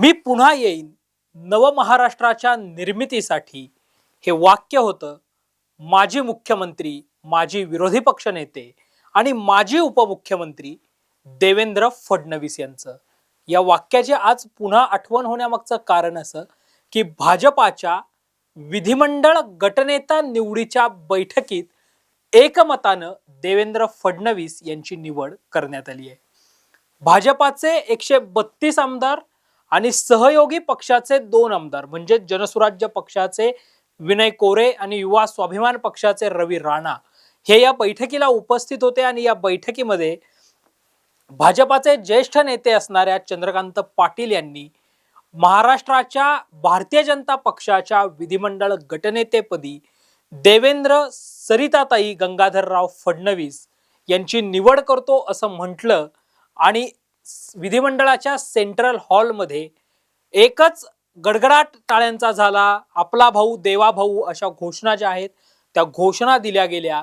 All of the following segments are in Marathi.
मी पुन्हा येईन. नवमहाराष्ट्राच्या निर्मितीसाठी हे वाक्य होतं माजी मुख्यमंत्री माजी विरोधी पक्षनेते आणि माजी उपमुख्यमंत्री देवेंद्र फडणवीस यांचं. या वाक्याची आज पुन्हा आठवण होण्यामागचं कारण असं की भाजपाच्या विधिमंडळ गटनेता निवडीच्या बैठकीत एकमतानं देवेंद्र फडणवीस यांची निवड करण्यात आली आहे भाजपाचे एकशे बत्तीस आमदार आणि सहयोगी पक्षाचे दोन आमदार म्हणजे जनसुराज्य पक्षाचे विनय कोरे आणि युवा स्वाभिमान पक्षाचे रवी राणा हे या बैठकीला उपस्थित होते आणि या बैठकीमध्ये भाजपाचे ज्येष्ठ नेते असणाऱ्या चंद्रकांत पाटील यांनी महाराष्ट्राच्या भारतीय जनता पक्षाच्या विधिमंडळ गटनेतेपदी देवेंद्र सरिताताई गंगाधरराव फडणवीस यांची निवड करतो असं म्हटलं आणि विधिमंडळाच्या सेंट्रल हॉलमध्ये एकच गडगडाट टाळ्यांचा झाला. आपला भाऊ देवा भाऊ अशा घोषणा ज्या आहेत त्या घोषणा दिल्या गेल्या.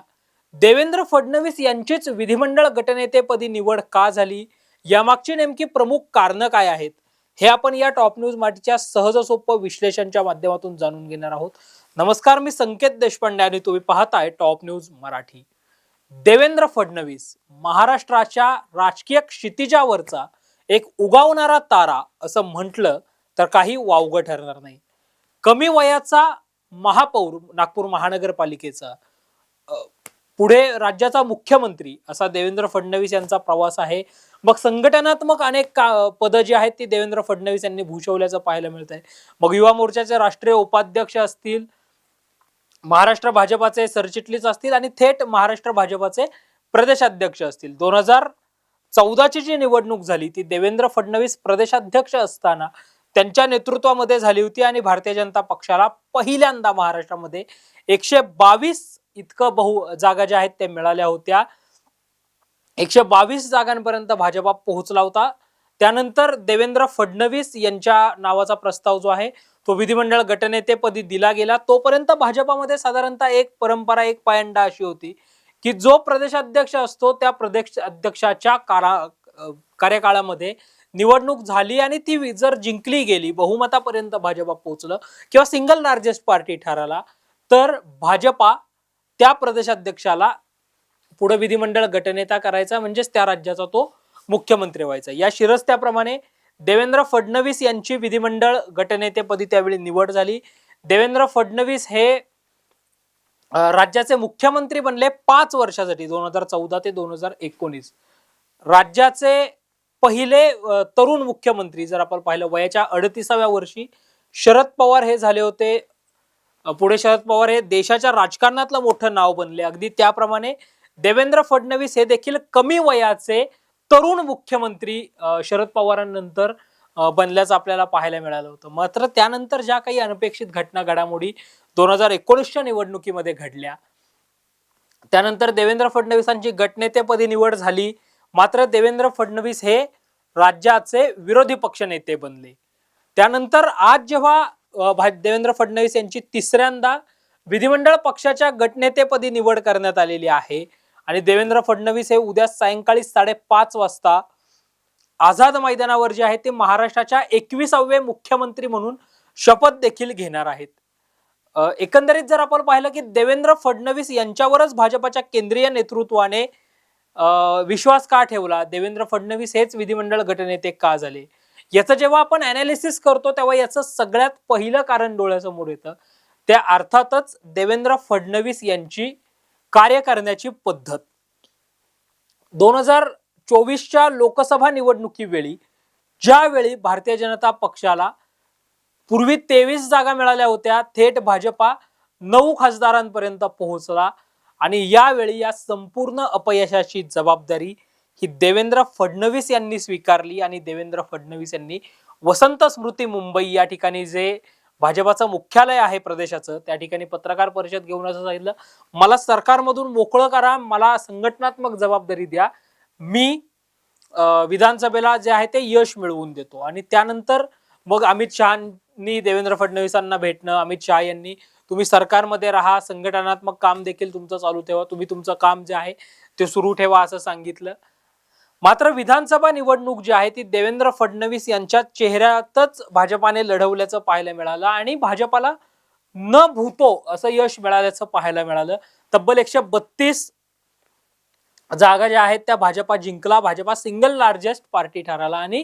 देवेंद्र फडणवीस यांचीच विधिमंडळ गटनेतेपदी निवड का झाली? यामागची नेमकी प्रमुख कारणं काय आहेत? हे आपण या टॉप न्यूज माटीच्या सहज सोपं विश्लेषणच्या माध्यमातून जाणून घेणार आहोत. नमस्कार मी संकेत देशपांडे आणि तुम्ही पाहताय टॉप न्यूज मराठी. देवेंद्र फडणवीस महाराष्ट्राच्या राजकीय क्षितिजावरचा एक उगावणारा तारा असं म्हटलं तर काही वावगं ठरणार नाही. कमी वयाचा महापौर नागपूर महानगरपालिकेचा पुढे राज्याचा मुख्यमंत्री असा देवेंद्र फडणवीस यांचा प्रवास आहे. मग संघटनात्मक अनेक का पदं जी आहेत ती देवेंद्र फडणवीस यांनी भूषवल्याचं पाहायला मिळत आहे मग युवा मोर्चाचे राष्ट्रीय उपाध्यक्ष असतील महाराष्ट्र भाजपाचे सरचिटणीस असतील आणि थेट महाराष्ट्र भाजपाचे प्रदेशाध्यक्ष असतील. दोन हजार चौदाची जी निवडणूक झाली ती देवेंद्र फडणवीस प्रदेशाध्यक्ष असताना त्यांच्या नेतृत्वामध्ये झाली होती आणि भारतीय जनता पक्षाला पहिल्यांदा महाराष्ट्रामध्ये एकशे बावीस इतकं बहु जागा ज्या आहेत त्या मिळाल्या होत्या. एकशे बावीस जागांपर्यंत भाजपा पोहोचला होता. त्यानंतर देवेंद्र फडणवीस यांच्या नावाचा प्रस्ताव जो आहे तो विधिमंडळ गटनेतेपदी दिला गेला. तोपर्यंत भाजपामध्ये साधारणतः एक परंपरा एक पायंडा अशी होती की जो प्रदेशाध्यक्ष असतो त्या प्रदेश अध्यक्षाच्या कारा कार्यकाळामध्ये निवडणूक झाली आणि ती जर जिंकली गेली बहुमतापर्यंत भाजपा पोहोचलं किंवा सिंगल लार्जेस्ट पार्टी ठरला तर भाजपा त्या प्रदेशाध्यक्षाला पुढे विधिमंडळ गटनेता करायचा म्हणजेच त्या राज्याचा तो मुख्यमंत्री व्हायचा. या शिरस्त्याप्रमाणे देवेंद्र फडणवीस यांची विधिमंडळ गटनेतेपदी त्यावेळी निवड झाली. देवेंद्र फडणवीस हे राज्याचे मुख्यमंत्री बनले पाच वर्षासाठी दोन हजार चौदा ते दोन हजार एकोणीस. राज्याचे पहिले तरुण मुख्यमंत्री जर आपण पाहिलं वयाच्या अडतीसाव्या वर्षी शरद पवार हे झाले होते. पुढे शरद पवार हे देशाच्या राजकारणातलं मोठं नाव बनले. अगदी त्याप्रमाणे देवेंद्र फडणवीस हे देखील कमी वयाचे तरुण मुख्यमंत्री शरद पवारांनंतर बनल्याचं आपल्याला पाहायला मिळालं होतं. मात्र त्यानंतर ज्या काही अनपेक्षित घटना घडामोडी दोन हजार एकोणीसच्या निवडणुकीमध्ये घडल्या त्यानंतर देवेंद्र फडणवीसांची गटनेतेपदी निवड झाली मात्र देवेंद्र फडणवीस हे राज्याचे विरोधी पक्षनेते बनले. त्यानंतर आज जेव्हा देवेंद्र फडणवीस यांची तिसऱ्यांदा विधिमंडळ पक्षाच्या गटनेतेपदी निवड करण्यात आलेली आहे आणि देवेंद्र फडणवीस हे उद्या सायंकाळी साडेपाच वाजता आझाद मैदानावर जे आहे ते महाराष्ट्राच्या एकविसावे मुख्यमंत्री म्हणून शपथ देखील घेणार आहेत. एकंदरीत जर आपण पाहिलं की देवेंद्र फडणवीस यांच्यावरच भाजपाच्या केंद्रीय नेतृत्वाने विश्वास का ठेवला? देवेंद्र फडणवीस हेच विधिमंडळ गटनेते का झाले? याचं जेव्हा आपण अनालिसिस करतो तेव्हा याचं सगळ्यात पहिलं कारण डोळ्यासमोर येतं. त्या अर्थातच देवेंद्र फडणवीस यांची कार्य करण्याची पद्धत. दोन हजार चोवीसच्या लोकसभा निवडणुकीवेळी ज्यावेळी भारतीय जनता पक्षाला पूर्वी तेवीस जागा मिळाल्या होत्या थेट भाजपा नऊ खासदारांपर्यंत पोहोचला आणि यावेळी या संपूर्ण अपयशाची जबाबदारी ही देवेंद्र फडणवीस यांनी स्वीकारली आणि देवेंद्र फडणवीस यांनी वसंत स्मृती मुंबई या ठिकाणी जे भाजपाचं मुख्यालय आहे प्रदेशाचं. त्या ठिकाणी पत्रकार परिषद घेऊन असं सांगितलं मला सरकारमधून मोकळं करा मला संघटनात्मक जबाबदारी द्या. मी विधानसभेला जे आहे ते यश मिळवून देतो. आणि त्यानंतर मग अमित शहानी देवेंद्र फडणवीसांना भेटणं अमित शहा यांनी तुम्ही सरकारमध्ये राहा संघटनात्मक काम देखील तुमचं चालू ठेवा तुम्ही तुमचं काम जे आहे ते सुरू ठेवा असं सांगितलं. मात्र विधानसभा निवडणूक जी आहे ती देवेंद्र फडणवीस यांच्या चेहऱ्यातच भाजपाने लढवल्याचं पाहायला मिळालं आणि भाजपाला न भूतो असं यश मिळाल्याचं पाहायला मिळालं. तब्बल एकशे बत्तीस जागा ज्या आहेत त्या भाजपा जिंकला. भाजपा सिंगल लार्जेस्ट पार्टी ठरला आणि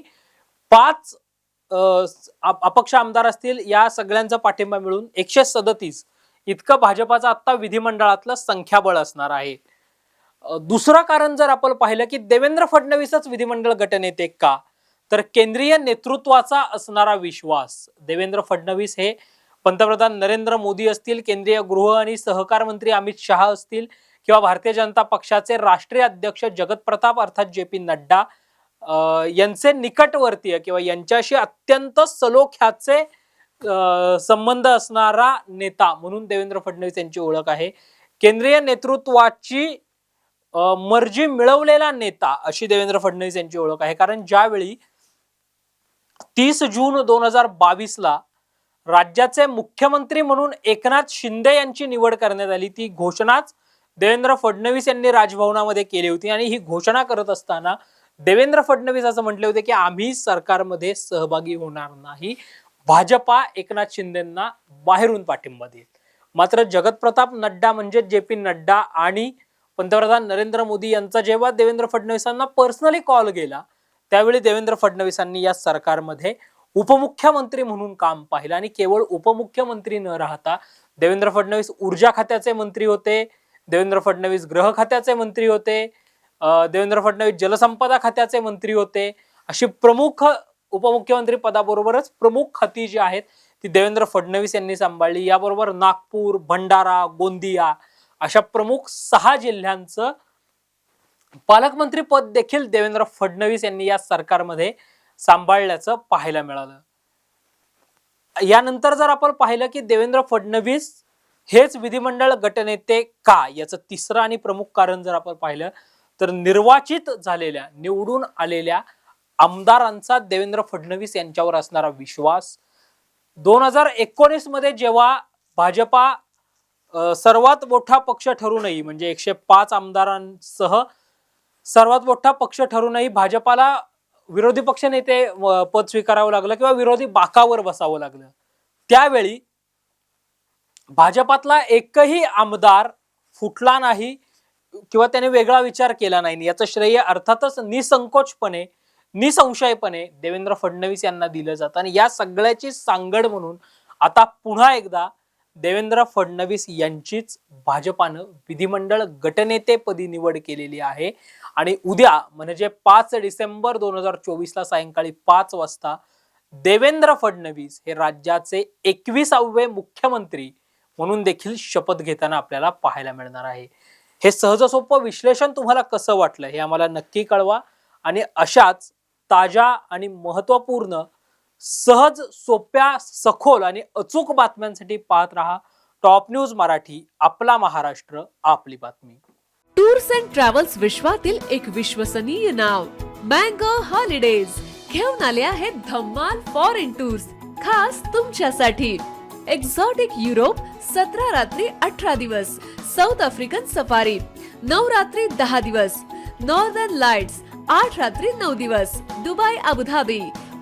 पाच अपक्ष आमदार असतील या सगळ्यांचा पाठिंबा मिळून एकशे सदतीस इतकं भाजपाचं आता विधिमंडळातलं संख्याबळ असणार आहे. दुसरं कारण जर आपण पाहिलं की देवेंद्र फडणवीसच विधिमंडळ गटनेते का? तर केंद्रीय नेतृत्वाचा असणारा विश्वास. देवेंद्र फडणवीस हे पंतप्रधान नरेंद्र मोदी असतील केंद्रीय गृह आणि सहकार मंत्री अमित शहा असतील किंवा भारतीय जनता पक्षाचे राष्ट्रीय अध्यक्ष जगत प्रताप अर्थात जे पी नड्डा यांचे निकटवर्तीय किंवा यांच्याशी अत्यंत सलोख्याचे संबंध असणारा नेता म्हणून देवेंद्र फडणवीस यांची ओळख आहे. केंद्रीय नेतृत्वाची मर्जी मिळवलेला नेता अशी देवेंद्र फडणवीस यांची ओळख आहे. कारण ज्यावेळी तीस जून दोन हजार बावीस ला राज्याचे मुख्यमंत्री म्हणून एकनाथ शिंदे यांची निवड करण्यात आली ती घोषणाच देवेंद्र फडणवीस यांनी राजभवनामध्ये केली होती. आणि ही घोषणा करत असताना देवेंद्र फडणवीस असं म्हटले होते की आम्ही सरकारमध्ये सहभागी होणार नाही. भाजपा एकनाथ शिंदेना बाहेरून पाठिंबा देईल. मात्र जगतप्रताप नड्डा म्हणजे जे पी नड्डा आणि पंतप्रधान नरेंद्र मोदी यांचा जेव्हा देवेंद्र फडणवीसांना पर्सनली कॉल गेला त्यावेळी देवेंद्र फडणवीसांनी या सरकारमध्ये उपमुख्यमंत्री म्हणून काम पाहिलं. आणि केवळ उपमुख्यमंत्री न राहता देवेंद्र फडणवीस ऊर्जा खात्याचे मंत्री होते देवेंद्र फडणवीस गृह खात्याचे मंत्री होते देवेंद्र फडणवीस जलसंपदा खात्याचे मंत्री होते. अशी प्रमुख उपमुख्यमंत्री पदाबरोबरच प्रमुख खाती जी आहेत ती देवेंद्र फडणवीस यांनी सांभाळली. याबरोबर नागपूर भंडारा गोंदिया अशा प्रमुख सहा जिल्ह्यांचं पालकमंत्री पद देखील देवेंद्र फडणवीस यांनी या सरकारमध्ये सांभाळल्याचं पाहायला मिळालं. यानंतर जर आपण पाहिलं की देवेंद्र फडणवीस हेच विधिमंडळ गटनेते का? याचं तिसरं आणि प्रमुख कारण जर आपण पाहिलं तर निर्वाचित झालेल्या निवडून आलेल्या आमदारांचा देवेंद्र फडणवीस यांच्यावर असणारा विश्वास. दोन हजार एकोणीसमध्ये जेव्हा भाजपा सर्वात मोठा पक्ष ठरूनही म्हणजे एकशे पाच आमदारांसह सर्वात मोठा पक्ष ठरूनही भाजपाला विरोधी पक्ष नेते पद स्वीकारावं लागलं किंवा विरोधी बाकावर बसावं लागलं. त्यावेळी भाजपातला एकही आमदार फुटला नाही किंवा त्याने वेगळा विचार केला नाही. याचं श्रेय अर्थातच निसंकोचपणे निसंशयपणे देवेंद्र फडणवीस यांना दिलं जातं. आणि या सगळ्याची सांगड म्हणून आता पुन्हा एकदा देवेंद्र फडणवीस यांचीच भाजपानं विधिमंडळ गटनेतेपदी निवड केलेली आहे. आणि उद्या म्हणजे पाच डिसेंबर दोन हजार चोवीसला सायंकाळी पाच वाजता देवेंद्र फडणवीस हे राज्याचे एकविसावे मुख्यमंत्री म्हणून देखील शपथ घेताना आपल्याला पाहायला मिळणार आहे. हे सहज सोपं विश्लेषण तुम्हाला कसं वाटलं हे आम्हाला नक्की कळवा. आणि अशाच ताज्या आणि महत्त्वपूर्ण सहज सोप्या सखोल आणि अचूक बातम्यांसाठी पाहत रहा टॉप न्यूज मराठी आपला महाराष्ट्र आपली बातमी. टूर्स अँड ट्रॅव्हल्स विश्वातील एक विश्वसनीय नाव मँगो हॉलिडेज. घेऊन आले आहेत धम्माल फॉरेन टूर्स खास तुमच्यासाठी. एक्झॉटिक युरोप सतरा रात्री अठरा दिवस. साऊथ आफ्रिकन सफारी नऊ रात्री दहा दिवस. नॉर्दर्न लाइट्स आठ रात्री नऊ दिवस. Dubai Abu Dhabi.